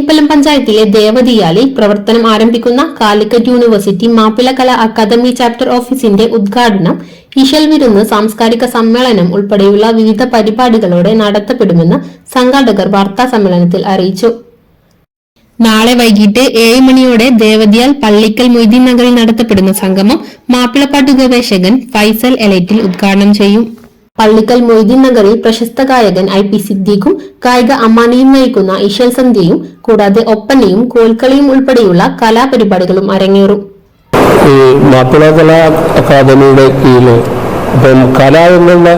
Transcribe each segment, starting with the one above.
തേഞ്ഞിപ്പലം പഞ്ചായത്തിലെ ദേവതിയാലിൽ പ്രവർത്തനം ആരംഭിക്കുന്ന കാലിക്കറ്റ് യൂണിവേഴ്സിറ്റി മാപ്പിള കലാ അക്കാദമി ചാപ്റ്റർ ഓഫീസിന്റെ ഉദ്ഘാടനം ഇഷൽ വിരുന്ന് സാംസ്കാരിക സമ്മേളനം ഉൾപ്പെടെയുള്ള വിവിധ പരിപാടികളോടെ നടത്തപ്പെടുമെന്ന് സംഘാടകർ വാർത്താ സമ്മേളനത്തിൽ അറിയിച്ചു. നാളെ വൈകിട്ട് ഏഴ് മണിയോടെ ദേവതിയാൽ പള്ളിക്കൽ മൊയ്തീൻ നഗറിൽ നടത്തപ്പെടുന്ന സംഗമം മാപ്പിളപ്പാട്ട് ഗവേഷകൻ ഫൈസൽ എലൈറ്റിൽ ഉദ്ഘാടനം ചെയ്യും. പള്ളിക്കൽ മൊയ്തീൻ നഗറിൽ പ്രശസ്ത ഗായകൻ ഐ പി സിദ്ദീഖും ഗായിക അമ്മാനിയും നയിക്കുന്ന ഇഷൽ സന്ധ്യയും കൂടാതെ ഒപ്പനയും കോൽക്കളിയും ഉൾപ്പെടെയുള്ള കലാപരിപാടികളും അരങ്ങേറും. ഈ മാപ്പിള കലാ അക്കാദമിയുടെ കീഴിൽ ഇപ്പം കല എന്നുള്ള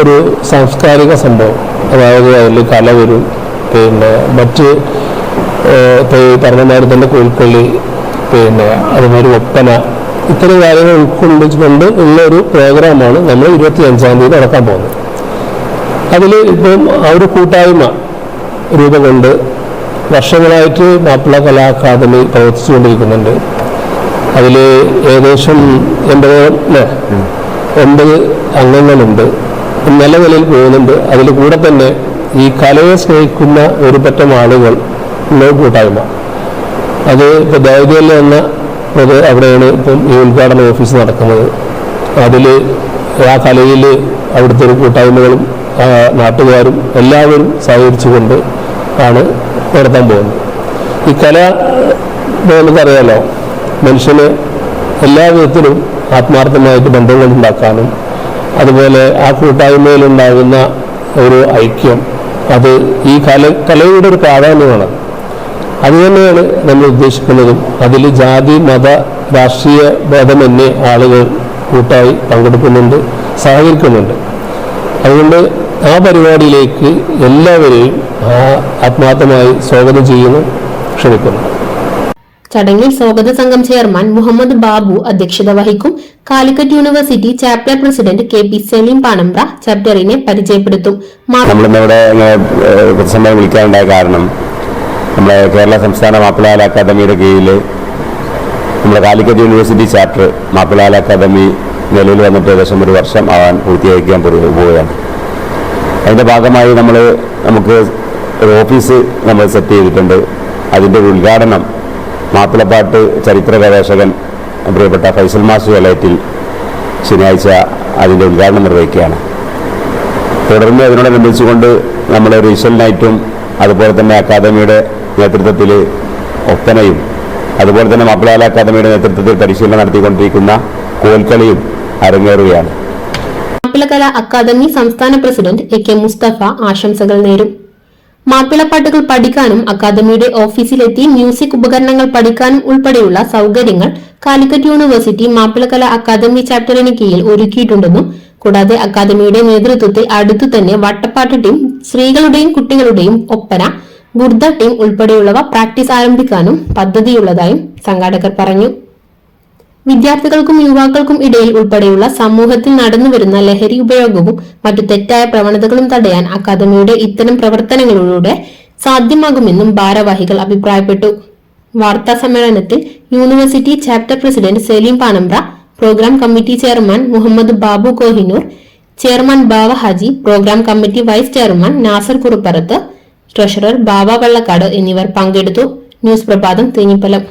ഒരു സാംസ്കാരിക സംഭവം അതായത് അതിൽ കല വരും പിന്നെ മറ്റ് ഇപ്പോൾ ഈ പറഞ്ഞമാതിരി തന്നെ കോൽക്കളി പിന്നെ അതുമാതിരി ഒപ്പന ഇത്തരം കാര്യങ്ങൾ ഉൾക്കൊള്ളിച്ചുകൊണ്ട് ഉള്ള ഒരു പ്രോഗ്രാമാണ് നമ്മൾ ഇരുപത്തി അഞ്ചാം തീയതി നടക്കാൻ പോകുന്നത്. അതിൽ ഇപ്പം ഒരു കൂട്ടായ്മ രൂപം കൊണ്ട് വർഷങ്ങളായിട്ട് മാപ്പിള കലാ അക്കാദമി പ്രവർത്തിച്ചുകൊണ്ടിരിക്കുന്നുണ്ട്. അതിൽ ഏകദേശം എൺപത് ഒൻപത് അംഗങ്ങളുണ്ട്. നിലവിലിൽ പോകുന്നുണ്ട്. അതിൽ കൂടെ തന്നെ ഈ കലയെ സ്നേഹിക്കുന്ന ഒരു പറ്റം ആളുകൾ ഉള്ള കൂട്ടായ്മ. അത് ഇപ്പോൾ ദൗത്യല്ല എന്ന ഒരു അവിടെയാണ് ഇപ്പം ഈ ഉദ്ഘാടന ഓഫീസ് നടക്കുന്നത്. അതിൽ ആ കലയിൽ അവിടുത്തെ ഒരു കൂട്ടായ്മകളും നാട്ടുകാരും എല്ലാവരും സഹകരിച്ചുകൊണ്ട് ആണ് നടത്താൻ പോകുന്നത്. ഈ കല നമുക്കറിയാലോ മനുഷ്യന് എല്ലാ വിധത്തിലും ആത്മാർത്ഥമായിട്ട് ബന്ധങ്ങൾ ഉണ്ടാക്കാനും അതുപോലെ ആ കൂട്ടായ്മയിലുണ്ടാകുന്ന ഒരു ഐക്യം അത് ഈ കല കലയുടെ ഒരു പ്രാധാന്യമാണ്. അത് തന്നെയാണ് നമ്മൾ ഉദ്ദേശിക്കുന്നതും. അതിൽ ജാതി മത രാഷ്ട്രീയ ഭേദമന്യേ ആളുകൾ കൂട്ടായി പങ്കെടുക്കുന്നുണ്ട് സഹകരിക്കുന്നുണ്ട്. അതുകൊണ്ട് ആ പരിപാടിയിലേക്ക് എല്ലാവരെയും ആ ആത്മാർത്ഥമായി സ്വാഗതം ചെയ്യുന്നു ക്ഷണിക്കുന്നു. ചടങ്ങിൽ സ്വാഗത സംഘം ചെയർമാൻ മുഹമ്മദ് ബാബു അധ്യക്ഷത വഹിക്കും. Calicut university chapter president K P Saleem Panambra ചാപ്റ്ററിനെ പരിചയപ്പെടുത്തും. നമ്മളിന്നിവിടെ വിളിക്കാനുണ്ടായ കാരണം നമ്മുടെ കേരള സംസ്ഥാന മാപ്പിളാല അക്കാദമിയുടെ കീഴിൽ നമ്മുടെ കാലിക്കറ്റ് യൂണിവേഴ്സിറ്റി ചാപ്റ്റർ മാപ്പിളാല അക്കാദമി നിലവിൽ വന്നിട്ട് ഏകദേശം ഒരു വർഷം ആവാൻ പൂർത്തിയാക്കാൻ പോവുകയാണ്. അതിന്റെ ഭാഗമായി നമ്മൾ നമുക്ക് ഒരു ഓഫീസ് നമ്മൾ സെറ്റ് ചെയ്തിട്ടുണ്ട്. അതിന്റെ ഒരു ഉദ്ഘാടനം മാപ്പിളപ്പാട്ട് ചരിത്ര ഗവേഷകൻ പ്രിയപ്പെട്ട ഫൈസൽ മാസ്റ്റർ എലൈറ്റിൽ ശനിയാഴ്ച അതിന്റെ ഉദ്ഘാടനം നിർവഹിക്കുകയാണ്. തുടർന്ന് അതിനോടനുബന്ധിച്ചുകൊണ്ട് നമ്മൾ ഒരു വിഷ്വൽ നൈറ്റും അതുപോലെ തന്നെ അക്കാദമിയുടെ നേതൃത്വത്തിൽ ഒപ്പനയും അതുപോലെ തന്നെ മാപ്പിളാല അക്കാദമിയുടെ നേതൃത്വത്തിൽ പരിശീലനം നടത്തിക്കൊണ്ടിരിക്കുന്ന കോൽക്കളിയും അരങ്ങേറുകയാണ്. മാപ്പിളകല അക്കാദമി സംസ്ഥാന പ്രസിഡന്റ് എ കെ മുസ്തഫ ആശംസകൾ നേരും. മാപ്പിളപ്പാട്ടുകൾ പഠിക്കാനും അക്കാദമിയുടെ ഓഫീസിലെത്തി മ്യൂസിക് ഉപകരണങ്ങൾ പഠിക്കാനും ഉൾപ്പെടെയുള്ള സൗകര്യങ്ങൾ കാലിക്കറ്റ് യൂണിവേഴ്സിറ്റി മാപ്പിളകല അക്കാദമി ചാപ്റ്ററിന് കീഴിൽ ഒരുക്കിയിട്ടുണ്ടെന്നും കൂടാതെ അക്കാദമിയുടെ നേതൃത്വത്തിൽ അടുത്തു തന്നെ വട്ടപ്പാട്ട് ടീം സ്ത്രീകളുടെയും കുട്ടികളുടെയും ഒപ്പന ബുർദ ടീം ഉൾപ്പെടെയുള്ളവ പ്രാക്ടീസ് ആരംഭിക്കാനും പദ്ധതിയുള്ളതായും സംഘാടകർ പറഞ്ഞു. വിദ്യാർത്ഥികൾക്കും യുവാക്കൾക്കും ഇടയിൽ ഉൾപ്പെടെയുള്ള സമൂഹത്തിൽ നടന്നുവരുന്ന ലഹരി ഉപയോഗവും മറ്റു തെറ്റായ പ്രവണതകളും തടയാൻ അക്കാദമിയുടെ ഇത്തരം പ്രവർത്തനങ്ങളിലൂടെ സാധ്യമാകുമെന്നും ഭാരവാഹികൾ അഭിപ്രായപ്പെട്ടു. വാർത്താ സമ്മേളനത്തിൽ university chapter president Saleem Panambra programme committee chairman Muhammad Babu Kohinoor chairman Bava Haji programme committee vice chairman Nasar Kuruparath treasurer Baba Vellakkad എന്നിവർ പങ്കെടുത്തു. ന്യൂസ് പ്രഭാതം തേഞ്ഞിപ്പലം